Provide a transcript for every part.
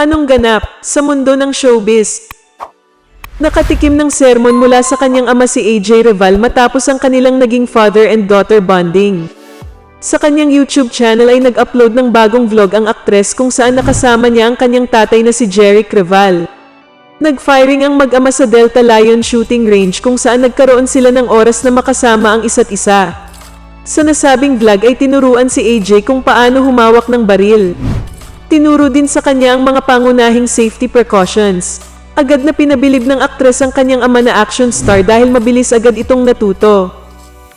Anong ganap sa mundo ng showbiz? Nakatikim ng sermon mula sa kanyang ama si AJ Reval matapos ang kanilang naging father and daughter bonding. Sa kanyang YouTube channel ay nag-upload ng bagong vlog ang aktres kung saan nakasama niya ang kanyang tatay na si Jeric Reval. Nag-firing ang mag-ama sa Delta Lion shooting range kung saan nagkaroon sila ng oras na makasama ang isa't isa. Sa nasabing vlog ay tinuruan si AJ kung paano humawak ng baril. Tinuro din sa kanya ang mga pangunahing safety precautions. Agad na pinabilib ng aktres ang kanyang ama na action star dahil mabilis agad itong natuto.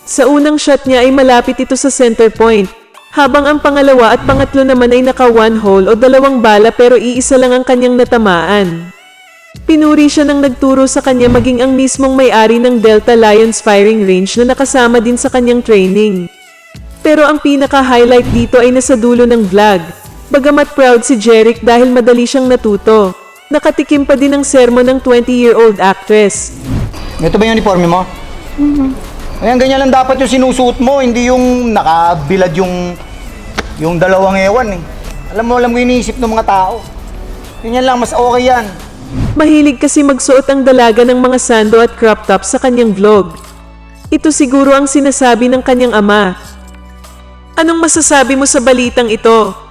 Sa unang shot niya ay malapit ito sa center point, habang ang pangalawa at pangatlo naman ay naka one hole o dalawang bala pero iisa lang ang kanyang natamaan. Pinuri siya ng nagturo sa kanya maging ang mismong may-ari ng Delta Lions firing range na nakasama din sa kanyang training. Pero ang pinaka-highlight dito ay nasa dulo ng vlog. Bagamat proud si Jeric dahil madali siyang natuto. Nakatikim pa din ng sermon ng 20-year-old actress. Ito ba yung uniforme mo? Ayan, ganyan lang dapat yung sinusuot mo, hindi yung nakabilad yung yung dalawang ewan eh. Alam mo, alam mo iniisip ng mga tao. Ganyan lang, mas okay yan. Mahilig kasi magsuot ang dalaga ng mga sando at crop top sa kanyang vlog. Ito siguro ang sinasabi ng kanyang ama. Anong masasabi mo sa balitang ito?